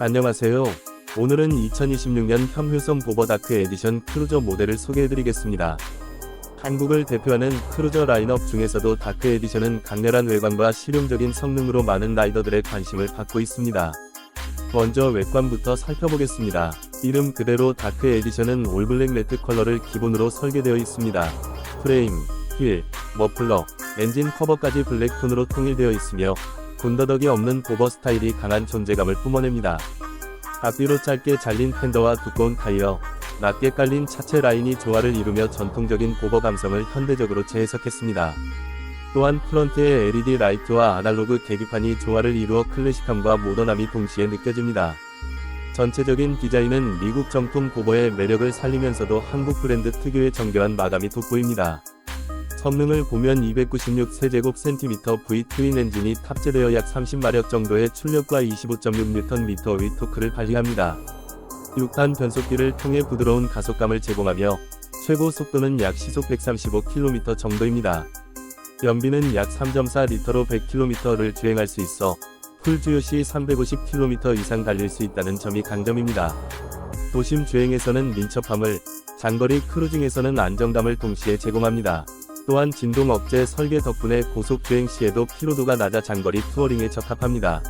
안녕하세요. 오늘은 2026년 현효성 보버 다크 에디션 크루저 모델을 소개해드리겠습니다. 한국을 대표하는 크루저 라인업 중에서도 다크 에디션은 강렬한 외관과 실용적인 성능으로 많은 라이더들의 관심을 받고 있습니다. 먼저 외관부터 살펴보겠습니다. 이름 그대로 다크 에디션은 올블랙 매트 컬러를 기본으로 설계되어 있습니다. 프레임, 휠, 머플러, 엔진 커버까지 블랙톤으로 통일되어 있으며 군더더기 없는 보버 스타일이 강한 존재감을 뿜어냅니다. 앞뒤로 짧게 잘린 팬더와 두꺼운 타이어, 낮게 깔린 차체 라인이 조화를 이루며 전통적인 보버 감성을 현대적으로 재해석했습니다. 또한 프런트의 LED 라이트와 아날로그 계기판이 조화를 이루어 클래식함과 모던함이 동시에 느껴집니다. 전체적인 디자인은 미국 정품 보버의 매력을 살리면서도 한국 브랜드 특유의 정교한 마감이 돋보입니다. 성능을 보면 296세제곱 센티미터 V 트윈 엔진이 탑재되어 약 30마력 정도의 출력과 25.6Nm 의 토크를 발휘합니다. 6단 변속기를 통해 부드러운 가속감을 제공하며 최고 속도는 약 시속 135km 정도입니다. 연비는 약 3.4리터로 100km를 주행할 수 있어 풀 주유 시 350km 이상 달릴 수 있다는 점이 강점입니다. 도심 주행에서는 민첩함을, 장거리 크루징에서는 안정감을 동시에 제공합니다. 또한 진동 억제 설계 덕분에 고속 주행 시에도 피로도가 낮아 장거리 투어링에 적합합니다.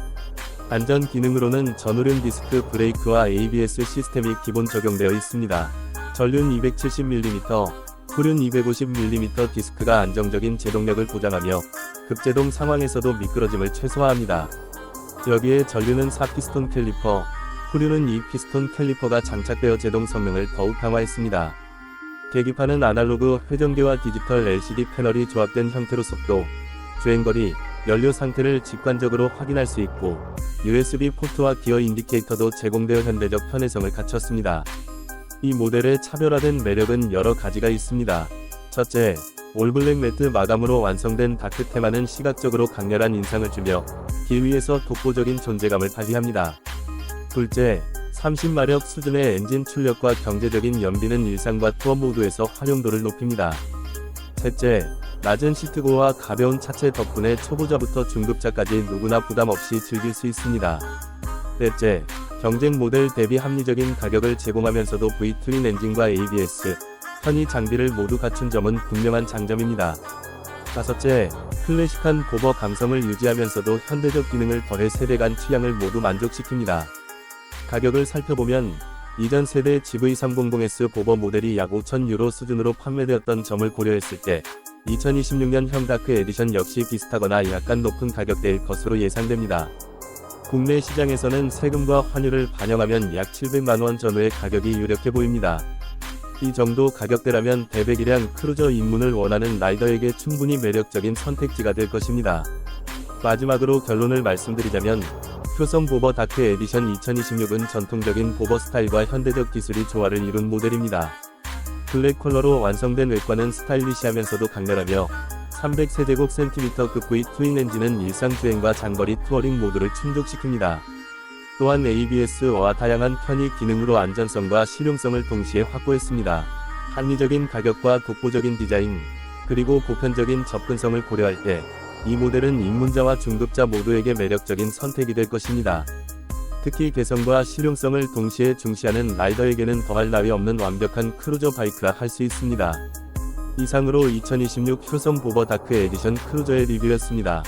안전 기능으로는 전후륜 디스크 브레이크와 ABS 시스템이 기본 적용되어 있습니다. 전륜 270mm, 후륜 250mm 디스크가 안정적인 제동력을 보장하며 급제동 상황에서도 미끄러짐을 최소화합니다. 여기에 전륜은 4피스톤 캘리퍼, 후륜은 2피스톤 캘리퍼가 장착되어 제동 성능을 더욱 강화했습니다. 계기판은 아날로그 회전기와 디지털 LCD 패널이 조합된 형태로 속도, 주행거리, 연료 상태를 직관적으로 확인할 수 있고 USB 포트와 기어 인디케이터도 제공되어 현대적 편의성을 갖췄습니다. 이 모델의 차별화된 매력은 여러 가지가 있습니다. 첫째, 올블랙 매트 마감으로 완성된 다크 테마는 시각적으로 강렬한 인상을 주며 길 위에서 독보적인 존재감을 발휘합니다. 둘째, 30마력 수준의 엔진 출력과 경제적인 연비는 일상과 투어 모드에서 활용도를 높입니다. 셋째, 낮은 시트고와 가벼운 차체 덕분에 초보자부터 중급자까지 누구나 부담 없이 즐길 수 있습니다. 넷째, 경쟁 모델 대비 합리적인 가격을 제공하면서도 V-트윈 엔진과 ABS, 편의 장비를 모두 갖춘 점은 분명한 장점입니다. 다섯째, 클래식한 보버 감성을 유지하면서도 현대적 기능을 더해 세대 간 취향을 모두 만족시킵니다. 가격을 살펴보면 이전 세대 GV300S 보버 모델이 약 5,000유로 수준으로 판매되었던 점을 고려했을 때 2026년 형 다크 에디션 역시 비슷하거나 약간 높은 가격대일 것으로 예상됩니다. 국내 시장에서는 세금과 환율을 반영하면 약 700만원 전후의 가격이 유력해 보입니다. 이 정도 가격대라면 대배기량 크루저 입문을 원하는 라이더에게 충분히 매력적인 선택지가 될 것입니다. 마지막으로 결론을 말씀드리자면 효성 보버 다크 에디션 2026은 전통적인 보버 스타일과 현대적 기술이 조화를 이룬 모델입니다. 블랙 컬러로 완성된 외관은 스타일리시하면서도 강렬하며 300세제곱 센티미터급 V 트윈 엔진은 일상 주행과 장거리 투어링 모두를 충족시킵니다. 또한 ABS와 다양한 편의 기능으로 안전성과 실용성을 동시에 확보했습니다. 합리적인 가격과 독보적인 디자인, 그리고 보편적인 접근성을 고려할 때 이 모델은 입문자와 중급자 모두에게 매력적인 선택이 될 것입니다. 특히 개성과 실용성을 동시에 중시하는 라이더에게는 더할 나위 없는 완벽한 크루저 바이크라 할 수 있습니다. 이상으로 2026 효성 보버 다크 에디션 크루저의 리뷰였습니다.